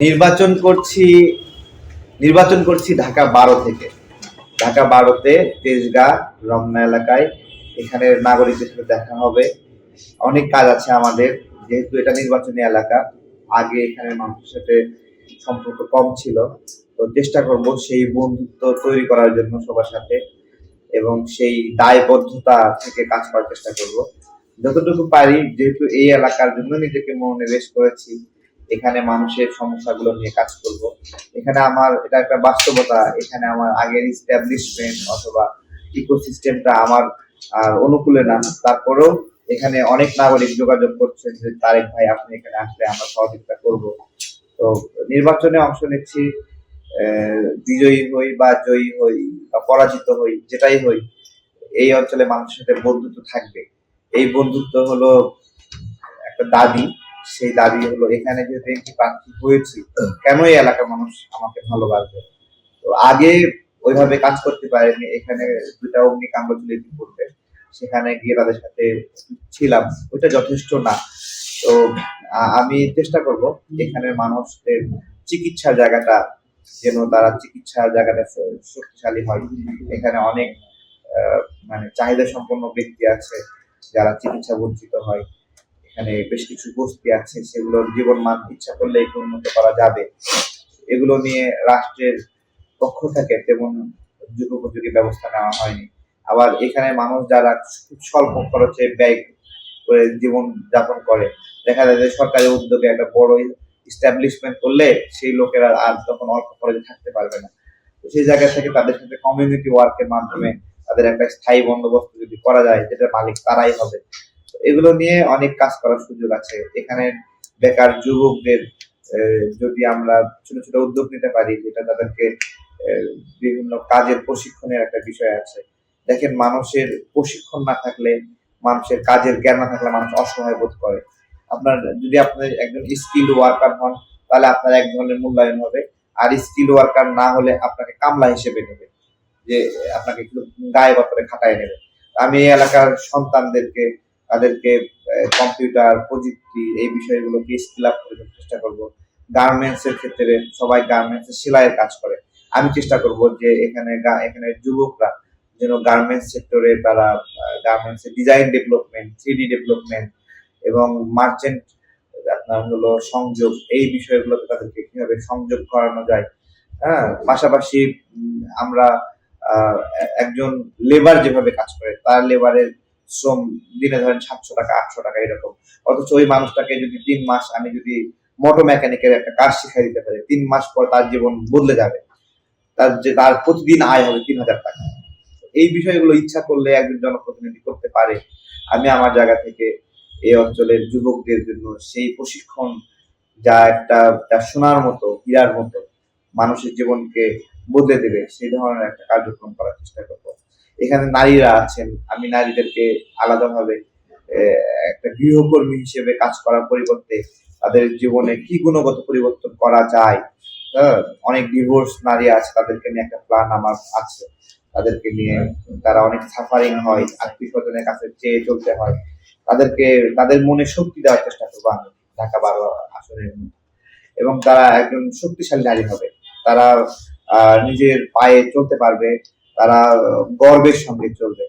নির্বাচন করছি নির্বাচন করছি ঢাকা বারো থেকে। ঢাকা বারোতে তেজগাঁ, রমনা এলাকায় এখানের নাগরিকদের সাথে দেখা হবে। অনেক কাজ আছে আমাদের, যেহেতু এটা নির্বাচনী এলাকা, আগে এখানে মানুষের সাথে সম্পর্ক কম ছিল। তো চেষ্টা করব সেই বন্ধুত্ব তৈরি করার জন্য সবার সাথে এবং সেই দায়বদ্ধতা থেকে কাজ করার চেষ্টা করব। যতটুকু পারি, যেহেতু এই এলাকার জন্য নিজেকে মনোনিবেশ করেছি এখানে মানুষের সমস্যাগুলো নিয়ে কাজ করব। এখানে আমার, এটা একটা বাস্তবতা, এখানে আমার আগের ইস্টাবলিশমেন্ট অথবা ইকোসিস্টেমটা আমার অনুকূলে না। তারপরেও এখানে অনেক নাগরিক যোগাযোগ করছেন যে, তারেক ভাই, আপনি এখানে আসলে আমরা সহযোগিতা করব। তো নির্বাচনে অংশ নিচ্ছি বিজয়ী হই বা জয়ী হই বা পরাজিত হই, যেটাই হই, এই অঞ্চলে মানুষের সাথে বন্ধুত্ব থাকবে। এই বন্ধুত্ব হলো একটা দাবি সেই দাবি হলো, এখানে যেহেতু এমপি প্রার্থী হয়েছি, কেন এই এলাকার মানুষ আমাকে ভালোবাসবে? তো আগে ওইভাবে কাজ করতে পারেনি, এখানে দুটা অগ্নিকাণ্ড ছিল ইতিপূর্বে সেখানে গিয়ে তাদের সাথে ছিলাম, ওইটা যথেষ্ট না। তো আমি চেষ্টা করব এখানের মানুষদের চিকিৎসার জায়গাটা যেন তারা চিকিৎসার জায়গাটা শক্তিশালী হয়। এখানে অনেক মানে চাহিদা সম্পন্ন ব্যক্তি আছে যারা চিকিৎসা বঞ্চিত হয়। এখানে বেশ কিছু বস্তি আছে, সেগুলোর জীবন মান ইচ্ছা করলে একটু উন্নত করা যাবে। এগুলো নিয়ে রাষ্ট্রের পক্ষ থেকে তেমন যুগোপযোগী ব্যবস্থা নেওয়া হয়নি। আবার এখানে মানুষ যারা খুব স্বল্প খরচে ব্যয় করে জীবন যাপন করে, দেখা যায় যে সরকারি উদ্যোগে একটা বড় ইস্টাবলিশমেন্ট করলে সেই লোকেরা আর তখন অল্প খরচে থাকতে পারবে না। তো সেই জায়গা থেকে তাদের সাথে কমিউনিটি ওয়ার্কের মাধ্যমে তাদের একটা স্থায়ী বন্দোবস্ত যদি করা যায় যেটা মালিক তারাই হবে। এগুলো নিয়ে অনেক কাজ করার সুযোগ আছে। এখানে বেকার যুবকদের যদি আমরা ছোট ছোট উদ্যোগ নিতে পারি, যেটা তাদেরকে বিভিন্ন কাজের প্রশিক্ষণের একটা বিষয় আছে। দেখেন, মানুষের প্রশিক্ষণ না থাকলে, মানুষের কাজের জ্ঞান না থাকলে মানুষ অসহায় বোধ করে। আপনার, যদি আপনি একজন স্কিল ওয়ার্কার হন, তাহলে আপনার এক ধরনের মূল্যায়ন হবে। আর স্কিল ওয়ার্কার না হলে আপনাকে কামলা হিসেবে নেবে। যে, আপনাকে গায়ে গতরে খাটায় নেবে। আমি এই এলাকার সন্তানদেরকে তাদেরকে কম্পিউটার প্রযুক্তি, এই বিষয়গুলোকে স্কিল আপ করে চেষ্টা করব। গার্মেন্টস এর ক্ষেত্রে সবাই গার্মেন্টস সেলাইয়ের কাজ করে। আমি চেষ্টা করব যে এখানে এখানে যুবকরা যেন গার্মেন্টস সেক্টরে তারা গার্মেন্টস এর ডিজাইন ডেভেলপমেন্ট থ্রি ডেভেলপমেন্ট এবং মার্চেন্ট আপনার হলো সংযোগ, এই বিষয়গুলোতে তাদেরকে কীভাবে সংযোগ করানো যায়। হ্যাঁ পাশাপাশি আমরা একজন লেবার যেভাবে কাজ করে, তার লেবারের শ্রম দিনে ধরেন সাতশো টাকা, আটশো টাকা এরকম। অথচ ওই মানুষটাকে যদি তিন মাস আমি যদি মোটর মেকানিকের একটা কাজ শিখাই দিতে পারি, তিন মাস পর তার জীবন বদলে যাবে। তার যে, তার প্রতিদিন আয় হবে তিন হাজার টাকা। এই বিষয়গুলো ইচ্ছা করলে একজন জনপ্রতিনিধি করতে পারে। আমি আমার জায়গা থেকে এই অঞ্চলের যুবকদের জন্য সেই প্রশিক্ষণ যা একটা, যা সোনার মতো হীরার মতো মানুষের জীবনকে বদলে দেবে, সেই ধরনের একটা কার্যক্রম করার চেষ্টা করব। এখানে নারীরা আছেন। আমি নারীদেরকে আলাদাভাবে একটা গৃহকর্মী হিসেবে কাজ করার পরিবর্তে তাদের জীবনে কি গুণগত পরিবর্তন করা যায় হ্যাঁ অনেক ডিভোর্স নারী আছে, তাদেরকে নিয়ে একটা প্ল্যান আমার আছে। তাদেরকে নিয়ে তারা অনেক সাফারিং হয়, আত্মীয় স্বজনের কাছে চেয়ে চলতে হয়। তাদেরকে, তাদের মনে শক্তি দেওয়ার চেষ্টা করব আমি, ঢাকা বারো আসনের। এবং তারা একজন শক্তিশালী নারী হবে। তারা নিজের পায়ে চলতে পারবে তারা গর্বের সঙ্গে চলবে।